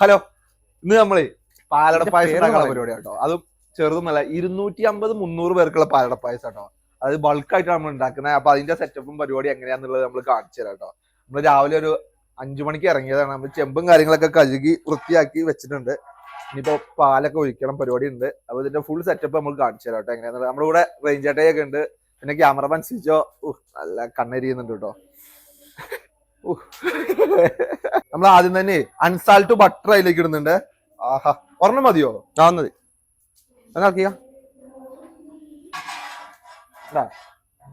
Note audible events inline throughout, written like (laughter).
Hello ഇന്ന് നമ്മൾ പാലട പായസം പേര് പരിപാടി കേട്ടോ അതും ചെറുതൊന്നല്ല ഇരുന്നൂറ്റി അമ്പത് മുന്നൂറ് പേർക്കുള്ള പാലട പായസം കേട്ടോ അത് ബൾക്കായിട്ട് നമ്മൾ ഉണ്ടാക്കുന്നത് അപ്പൊ അതിന്റെ സെറ്റപ്പും പരിപാടി എങ്ങനെയാന്നുള്ളത് നമ്മൾ കാണിച്ചു തരാം കേട്ടോ നമ്മൾ രാവിലെ ഒരു അഞ്ചു മണിക്ക് ഇറങ്ങിയതാണ്. നമ്മൾ ചെമ്പും കാര്യങ്ങളൊക്കെ കഴുകി വൃത്തിയാക്കി വെച്ചിട്ടുണ്ട്. ഇനിയിപ്പോ പാലൊക്കെ ഒഴിക്കണം പരിപാടി ഉണ്ട്. അപ്പൊ ഇതിന്റെ ഫുൾ സെറ്റപ്പ് നമ്മൾ കാണിച്ചു തരാം കേട്ടോ എങ്ങനെയാന്നുള്ളത്. നമ്മുടെ കൂടെ റേഞ്ച് ഒക്കെ ഉണ്ട്. പിന്നെ ക്യാമറമാൻ സിജോ നല്ല കണ്ണെരിയുന്നുണ്ട് കേട്ടോ. നമ്മൾ ആദ്യം തന്നെ അൺസാൾട്ട് ബട്ടർ അതിലേക്ക് ഇടുന്നുണ്ട്. ആഹാ. ഒരെണ്ണം മതിയോ? ആവുന്നത് എന്നാക്കിയ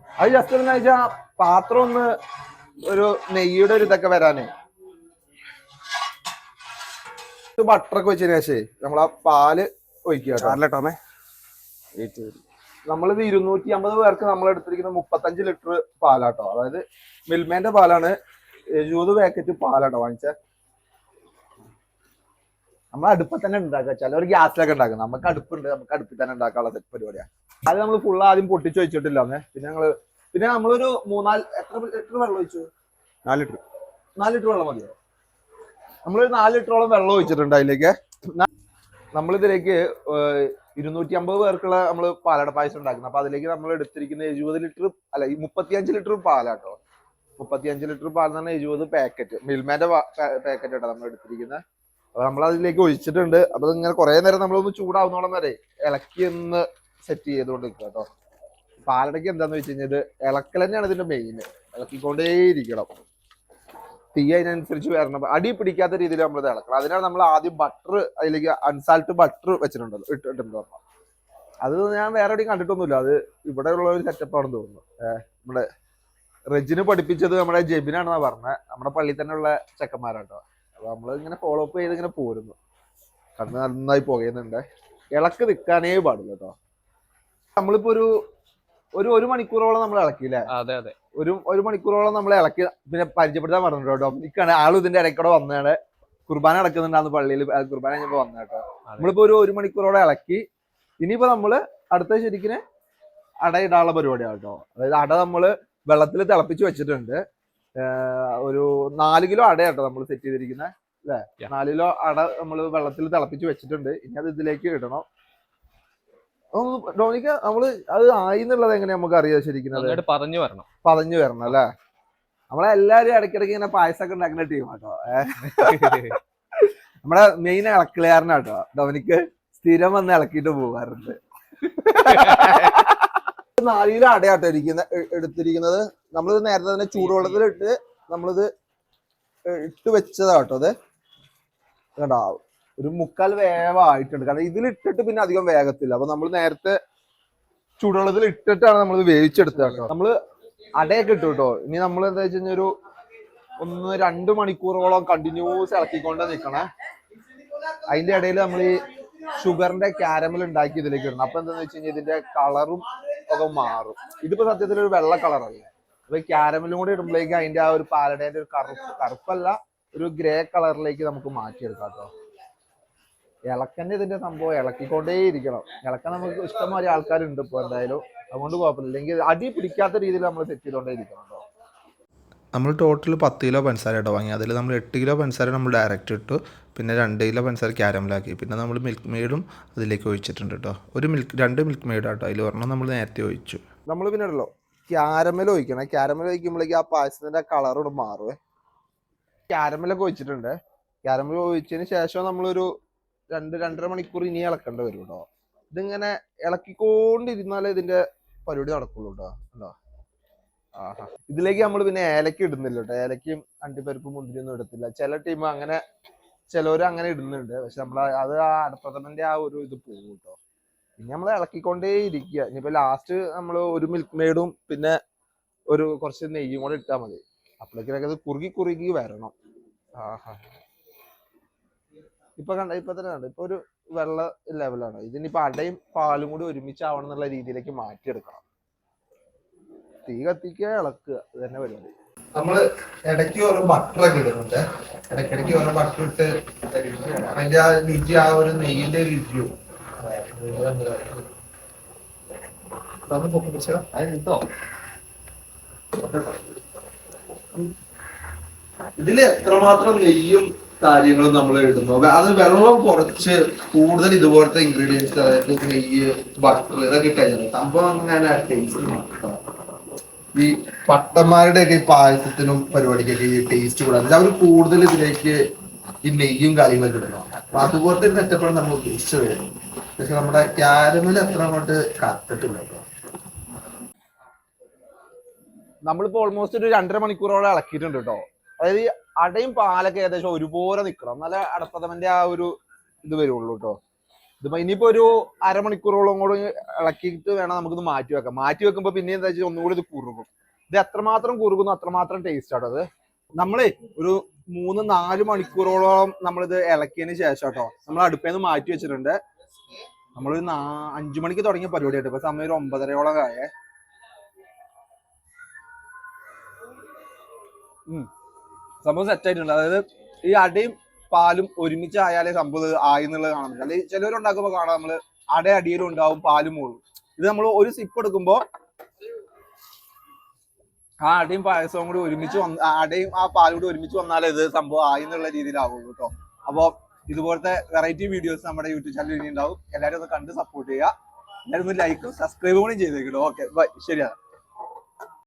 അത് ജസ്റ്റ് എന്താ വെച്ചാ പാത്രം ഒന്ന് ഒരു നെയ്യുടെ ഒരു ഇതൊക്കെ വരാനേ. ബട്ടറൊക്കെ വെച്ചതിന് ശേഷേ നമ്മൾ ആ പാൽ ഒഴിക്കുക നമ്മളിത് ഇരുന്നൂറ്റി അമ്പത് പേർക്ക് നമ്മൾ എടുത്തിരിക്കുന്ന മുപ്പത്തഞ്ച് ലിറ്റർ പാലാട്ടോ. അതായത് മിൽമേന്റെ പാലാണ് എഴുപത് പാക്കറ്റ് പാലാട്ടോ വാങ്ങിച്ച. നമ്മൾ അടുപ്പിൽ തന്നെ ഉണ്ടാക്കുക. ചിലവർ ഗ്യാസിലൊക്കെ ഉണ്ടാക്കും. നമുക്ക് അടുപ്പുണ്ട്. നമുക്ക് അടുപ്പിൽ തന്നെ ഉണ്ടാക്കാനുള്ള സെറ്റ് പരിപാടിയാണ് അത് നമ്മൾ ഫുൾ ആദ്യം പൊട്ടിച്ച് വെച്ചിട്ടില്ല അന്നേ. പിന്നെ ഞങ്ങൾ പിന്നെ നമ്മളൊരു മൂന്നാൽ എത്ര ലിറ്റർ വെള്ളം ഒഴിച്ചു? നാല് ലിറ്റർ. നാല് ലിറ്റർ വെള്ളം മതിയോ? നമ്മളൊരു നാല് ലിറ്ററോളം വെള്ളം ഒഴിച്ചിട്ടുണ്ട് അതിലേക്ക്. നമ്മളിതിലേക്ക് ഇരുന്നൂറ്റി അമ്പത് പേർക്കുള്ള നമ്മൾ പാലട പായസം ഉണ്ടാക്കുന്നത് അപ്പൊ അതിലേക്ക് നമ്മൾ എടുത്തിരിക്കുന്ന എഴുപത് ലിറ്റർ അല്ല ഈ മുപ്പത്തിയഞ്ച് ലിറ്റർ പാലാട്ടോ. മുപ്പത്തിയഞ്ച് ലിറ്റർ പാൽ പറഞ്ഞാൽ എഴുപത് പാക്കറ്റ് മിൽമാന്റെ പാക്കറ്റ് ആണ് നമ്മൾ എടുത്തിരിക്കുന്നത് അപ്പൊ നമ്മൾ അതിലേക്ക് ഒഴിച്ചിട്ടുണ്ട്. അപ്പൊ ഇങ്ങനെ കുറെ നേരം നമ്മളൊന്ന് ചൂടാവുന്നോളം വരെ ഇളക്കി ഒന്ന് സെറ്റ് ചെയ്തുകൊണ്ട് നിൽക്കുക കേട്ടോ പാലടയ്ക്ക് എന്താന്ന് വെച്ച് കഴിഞ്ഞാൽ ഇളക്കൽ തന്നെയാണ് ഇതിന്റെ മെയിൻ ഇളക്കിക്കൊണ്ടേയിരിക്കണം. തീ അതിനനുസരിച്ച് വരണം. അടി പിടിക്കാത്ത രീതിയിൽ നമ്മൾ ഇത് ഇളക്കണം. അതിനാണ് നമ്മൾ ആദ്യം ബട്ടർ അതിലേക്ക് അൺസാൾട്ട് ബട്ടർ വെച്ചിട്ടുണ്ടല്ലോ ഇട്ടിട്ടുണ്ടോ അത് ഞാൻ വേറെ എവിടെയും കണ്ടിട്ടൊന്നുമില്ല. അത് ഇവിടെ ഉള്ള ഒരു സെറ്റപ്പാണെന്ന് തോന്നുന്നു നമ്മുടെ റെജിന് പഠിപ്പിച്ചത് നമ്മുടെ ജെബിനാണെന്നാ പറഞ്ഞത് നമ്മുടെ പള്ളിയിൽ തന്നെ ഉള്ള ചെക്കന്മാരാട്ടോ. അപ്പൊ നമ്മൾ ഇങ്ങനെ ഫോളോ അപ്പ് ചെയ്ത് ഇങ്ങനെ പോരുന്നു. കണ്ണ് നന്നായി പുകയുന്നുണ്ട്. ഇളക്ക് നിൽക്കാനേ പാടില്ല കേട്ടോ നമ്മളിപ്പോ ഒരു ഒരു ഒരു മണിക്കൂറോളം നമ്മൾ ഇളക്കിയില്ലേ അതെ അതെ. ഒരു ഒരു മണിക്കൂറോളം നമ്മൾ ഇളക്കി. പിന്നെ പരിചയപ്പെടുത്താൻ പറഞ്ഞു കേട്ടോ നിൽക്കാണ് ആളും ഇതിന്റെ ഇടയ്ക്കൂടെ വന്നതാണ്. കുർബാന നടക്കുന്നുണ്ടാന്ന് പള്ളിയിൽ കുർബാന കഴിഞ്ഞപ്പോ വന്ന കേട്ടോ നമ്മളിപ്പോ ഒരു ഒരു മണിക്കൂറോടെ ഇളക്കി. ഇനിയിപ്പോ നമ്മൾ അടുത്ത ശരിക്കിന് അടയിടാനുള്ള പരിപാടിയാണ് കേട്ടോ അതായത് അട നമ്മൾ വെള്ളത്തിൽ തിളപ്പിച്ച് വെച്ചിട്ടുണ്ട്. ഒരു നാല് കിലോ അട കേട്ടോ നമ്മൾ സെറ്റ് ചെയ്തിരിക്കുന്നത് അല്ലെ. നാല് കിലോ അട നമ്മൾ വെള്ളത്തിൽ തിളപ്പിച്ച് വെച്ചിട്ടുണ്ട്. ഇനി അത് ഇതിലേക്ക് ഇടണം. നമ്മൾ നമ്മൾ അത് ആയി എന്നുള്ളത് എങ്ങനെയാ നമുക്ക് അറിയാം ശരിക്കും അത്? പറഞ്ഞു വരണം. പറഞ്ഞു വരണം അല്ലേ നമ്മളെ എല്ലാരും ഇടയ്ക്കിടയ്ക്ക് ഇങ്ങനെ പായസമൊക്കെ ഉണ്ടാക്കുന്ന ടീം കേട്ടോ നമ്മുടെ മെയിൻ ഇളക്കിളയാറിനാട്ടോ ഡോമിനിക്ക് സ്ഥിരം വന്ന് ഇളക്കിട്ട് പോകാറുണ്ട് (laughs) നാലില അടയാട്ടോ ഇരിക്കുന്ന എടുത്തിരിക്കുന്നത്. നമ്മളിത് നേരത്തെ തന്നെ ചൂടുവെള്ളത്തിലിട്ട് നമ്മളിത് ഇട്ട് വെച്ചതാട്ടോ അത് കണ്ടോ? ഒരു മുക്കാൽ വേവായിട്ടുണ്ട്. കാരണം ഇതിലിട്ടിട്ട് പിന്നെ അധികം വേഗത്തില്ല. അപ്പൊ നമ്മൾ നേരത്തെ ചൂടുവെള്ളത്തിൽ ഇട്ടിട്ടാണ് നമ്മൾ വേവിച്ചെടുത്തത് കേട്ടോ നമ്മൾ അടയൊക്കെ ഇട്ടു കേട്ടോ. ഇനി നമ്മൾ എന്താ വെച്ച് കഴിഞ്ഞാൽ ഒരു ഒന്ന് രണ്ട് മണിക്കൂറോളം കണ്ടിന്യൂസ് ഇളക്കിക്കൊണ്ട് നിൽക്കണേ അതിന്റെ ഇടയിൽ നമ്മൾ ഈ ഷുഗറിന്റെ കാരമൽ ഉണ്ടാക്കി ഇതിലേക്ക് ഇടണം. അപ്പൊ എന്താന്ന് വെച്ച് കഴിഞ്ഞാൽ ഇതിന്റെ കളറും ഒക്കെ മാറും. ഇതിപ്പോ സത്യത്തിൽ ഒരു വെള്ള കളറല്ലേ? അപ്പൊ ഈ കാരമലും കൂടി ഇടുമ്പോഴേക്കും അതിന്റെ ആ ഒരു പാലടേന്റെ ഒരു കറുപ്പ് കറുപ്പല്ല ഒരു ഗ്രേ കളറിലേക്ക് നമുക്ക് മാറ്റിയെടുക്കാം കേട്ടോ. ഇളക്കന്നെ ഇതിന്റെ സംഭവം ഇളക്കിക്കൊണ്ടേ ഇരിക്കണം ഇളക്കാൻ നമുക്ക് ഇഷ്ടംമാതിരി ആൾക്കാരുണ്ട് ഇപ്പൊ എന്തായാലും. അതുകൊണ്ട് കുഴപ്പമില്ല. അടി പിടിക്കാത്ത രീതിയിൽ നമ്മൾ സെറ്റ് ചെയ്തോണ്ടേ ഇരിക്കണം നമ്മൾ ടോട്ടൽ പത്ത് കിലോ പഞ്ചസാര കേട്ടോ വാങ്ങി അതിൽ നമ്മൾ എട്ട് കിലോ പഞ്ചസാര നമ്മൾ ഡയറക്റ്റ് ഇട്ടു. പിന്നെ രണ്ട് കിലോ പഞ്ചസാര ക്യാരമലാക്കി പിന്നെ നമ്മൾ മിൽക്ക് മെയ്ഡും അതിലേക്ക് ഒഴിച്ചിട്ടുണ്ട് കേട്ടോ ഒരു മിൽക്ക് രണ്ട് മിൽക്ക് മെയ്ഡ് കേട്ടോ അതിൽ ഒരെണ്ണം നമ്മൾ നേരത്തെ ഒഴിച്ചു. നമ്മൾ പിന്നെ ഉണ്ടല്ലോ ക്യാരമൽ ഒഴിക്കണം. ക്യാരമൽ ഒഴിക്കുമ്പോഴേക്ക് ആ പായസത്തിന്റെ കളറോട് മാറുവേ. ക്യാരമലൊക്കെ ഒഴിച്ചിട്ടുണ്ട്. ക്യാരമൽ ഒഴിച്ചതിന് ശേഷം നമ്മളൊരു രണ്ട് രണ്ടര മണിക്കൂർ ഇനി ഇളക്കേണ്ടി വരും കേട്ടോ ഇതിങ്ങനെ ഇളക്കിക്കൊണ്ടിരുന്നാലേ ഇതിന്റെ പരിപാടി നടക്കുള്ളൂ കേട്ടോ ആഹാ ഇതിലേക്ക് നമ്മൾ പിന്നെ ഏലക്ക ഇടുന്നില്ല കേട്ടോ. ഏലക്കയും അണ്ടിപ്പരിപ്പും മുന്തിരിയൊന്നും ഇടത്തില്ല. ചില ടീം അങ്ങനെ ചിലവര് അങ്ങനെ ഇടുന്നുണ്ട്. പക്ഷെ നമ്മൾ അത് ആ അടപ്രഥമന്റെ ആ ഒരു ഇത് പോകും കേട്ടോ. പിന്നെ നമ്മൾ ഇളക്കിക്കൊണ്ടേ ഇരിക്കുക. ഇനിയിപ്പോ ലാസ്റ്റ് നമ്മൾ ഒരു മിൽക്ക് മെയ്ഡും പിന്നെ ഒരു കുറച്ച് നെയ്യും കൂടെ ഇട്ടാൽ മതി. അപ്പോഴേക്കിനൊക്കെ അത് കുറുകി കുറുകി വരണം. ഇപ്പൊ കണ്ട ഇപ്പൊ തന്നെ കണ്ട? ഇപ്പൊ ഒരു വെള്ള ലെവലാണ് ഇതിനിപ്പോ അടയും പാലും കൂടി ഒരുമിച്ചാവണം എന്നുള്ള രീതിയിലേക്ക് മാറ്റിയെടുക്കണം. തീ കത്തിക്കുക ഇളക്കുക ഇത് തന്നെ പരിപാടി. നമ്മൾ ഇടയ്ക്ക് ഓരോ ബട്ടറൊക്കെ ഇടുന്നുണ്ട്. ഇടയ്ക്കിടയ്ക്ക് ഓരോ ബട്ടർ ഇട്ട് അതിന്റെ ആ രുചി ആ ഒരു നെയ്യിന്റെ രുചിയും. ഇതിൽ എത്രമാത്രം നെയ്യും കാര്യങ്ങളും നമ്മൾ ഇടുന്നു? അത് വെള്ളം കുറച്ച് കൂടുതൽ ഇതുപോലത്തെ ഇൻഗ്രീഡിയൻസ് അതായത് നെയ്യ് ബട്ടർ ഇതൊക്കെ ഇട്ടായിരുന്നു സംഭവം അങ്ങനെ ടേസ്റ്റ് ഈ പട്ടന്മാരുടെ ഒക്കെ ഈ പായസത്തിനും പരിപാടിക്കൊക്കെ ഈ ടേസ്റ്റ് കൂടാതെ അവർ കൂടുതൽ ഇതിലേക്ക് ഈ നെയ്യും കാര്യങ്ങളൊക്കെ ഇടണം അപ്പൊ അതുപോലത്തെ ഒരു സെറ്റപ്പാണ് നമ്മൾ വരുന്നു പക്ഷെ നമ്മുടെ ക്യാരമിൽ അത്ര അങ്ങോട്ട് കത്തിട്ടില്ല കേട്ടോ. നമ്മളിപ്പോ ഓൾമോസ്റ്റ് ഒരു രണ്ടര മണിക്കൂറോളം ഇളക്കിയിട്ടുണ്ട് കേട്ടോ. അതായത് ഈ അടയും പാലൊക്കെ ഏകദേശം ഒരുപോലെ നിക്കണം. നല്ല അടപ്പതമന്റെ ആ ഒരു ഇത് വരുള്ളൂ കേട്ടോ. ഇതിപ്പോ ഇനിയിപ്പോ ഒരു അരമണിക്കൂറോളം കൂടെ ഇളക്കിയിട്ട് വേണം നമുക്കിത് മാറ്റി വെക്കാം. മാറ്റി വെക്കുമ്പോ പിന്നെ എന്താ വെച്ചാൽ ഒന്നുകൂടി ഇത് കുറുകും. ഇത് എത്രമാത്രം കുറുകുന്നു അത്രമാത്രം ടേസ്റ്റ് ആട്ടോ അത്. നമ്മളെ ഒരു മൂന്ന് നാല് മണിക്കൂറോളം നമ്മളിത് ഇളക്കിയതിന് ശേഷം കേട്ടോ നമ്മൾ അടുപ്പിൽ നിന്ന് മാറ്റി വെച്ചിട്ടുണ്ട്. നമ്മളൊരു നാ അഞ്ചു മണിക്ക് തുടങ്ങിയ പരിപാടി ആയിട്ട് ഇപ്പൊ സമയം ഒരു ഒമ്പതരയോളം ആയേ. സംഭവം സെറ്റ് ആയിട്ടുണ്ട്. അതായത് ഈ അടയും പാലും ഒരുമിച്ച് ആയാലേ സംഭവം ആയി എന്നുള്ളത് കാണാൻ പറ്റും. അല്ലെങ്കിൽ ചിലവരുണ്ടാക്കുമ്പോ കാണാം നമ്മൾ അട അടിയിലും ഉണ്ടാവും പാലും മുകളും ഇത് നമ്മൾ ഒരു സിപ്പ് എടുക്കുമ്പോ ആ അടയും പായസവും കൂടി ഒരുമിച്ച് വന്ന് അടയും ആ പാലും കൂടി ഒരുമിച്ച് വന്നാലേ ഇത് സംഭവം ആയി എന്നുള്ള രീതിയിലാവുള്ളൂ കേട്ടോ. അപ്പൊ ഇതുപോലത്തെ വെറൈറ്റി വീഡിയോസ് നമ്മുടെ യൂട്യൂബ് ചാനലിൽ ഇനി ഉണ്ടാവും എല്ലാവരും ഒന്ന് കണ്ട് സപ്പോർട്ട് ചെയ്യുക. എല്ലാവരും ഒന്ന് ലൈക്കും സബ്സ്ക്രൈബും കൂടി ചെയ്തേക്കിട്ടോ ഓക്കെ ബൈ ശരിയാണ്.